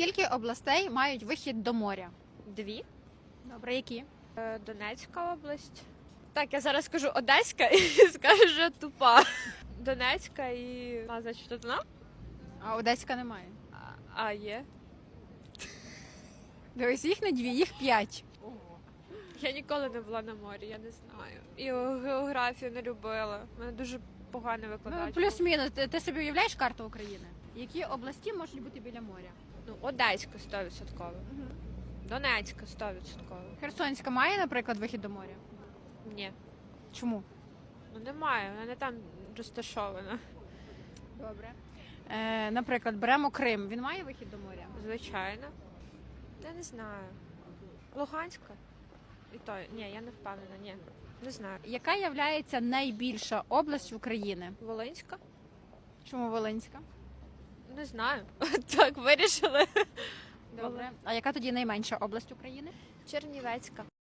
Скільки областей мають вихід до моря? Дві. Добре, які? Е, Донецька область. Так, я зараз скажу Одеська і скажу, що тупа. Донецька і. А, значить, вона? А Одеська немає. А, А, є. Дивись, їх не дві, їх п'ять. Я ніколи не була на морі, я не знаю. І географію не любила. Мене дуже поганий Ну, викладач. був. плюс-мінус. Ти собі уявляєш карту України? Які області можуть бути біля моря? Ну, Одеська 100%. Донецька 100%. Херсонська має, наприклад, вихід до моря? Ні. Чому? Ну немає, вона не там розташована. Добре. Е, наприклад, беремо Крим. Він має вихід до моря? Звичайно. Я не знаю. Луганська? І то, ні, я не впевнена, ні. Не знаю. Яка є найбільша область України? Волинська? Чому Волинська? Не знаю. Так, вирішили. Добре. А яка тоді найменша область України? Чернівецька.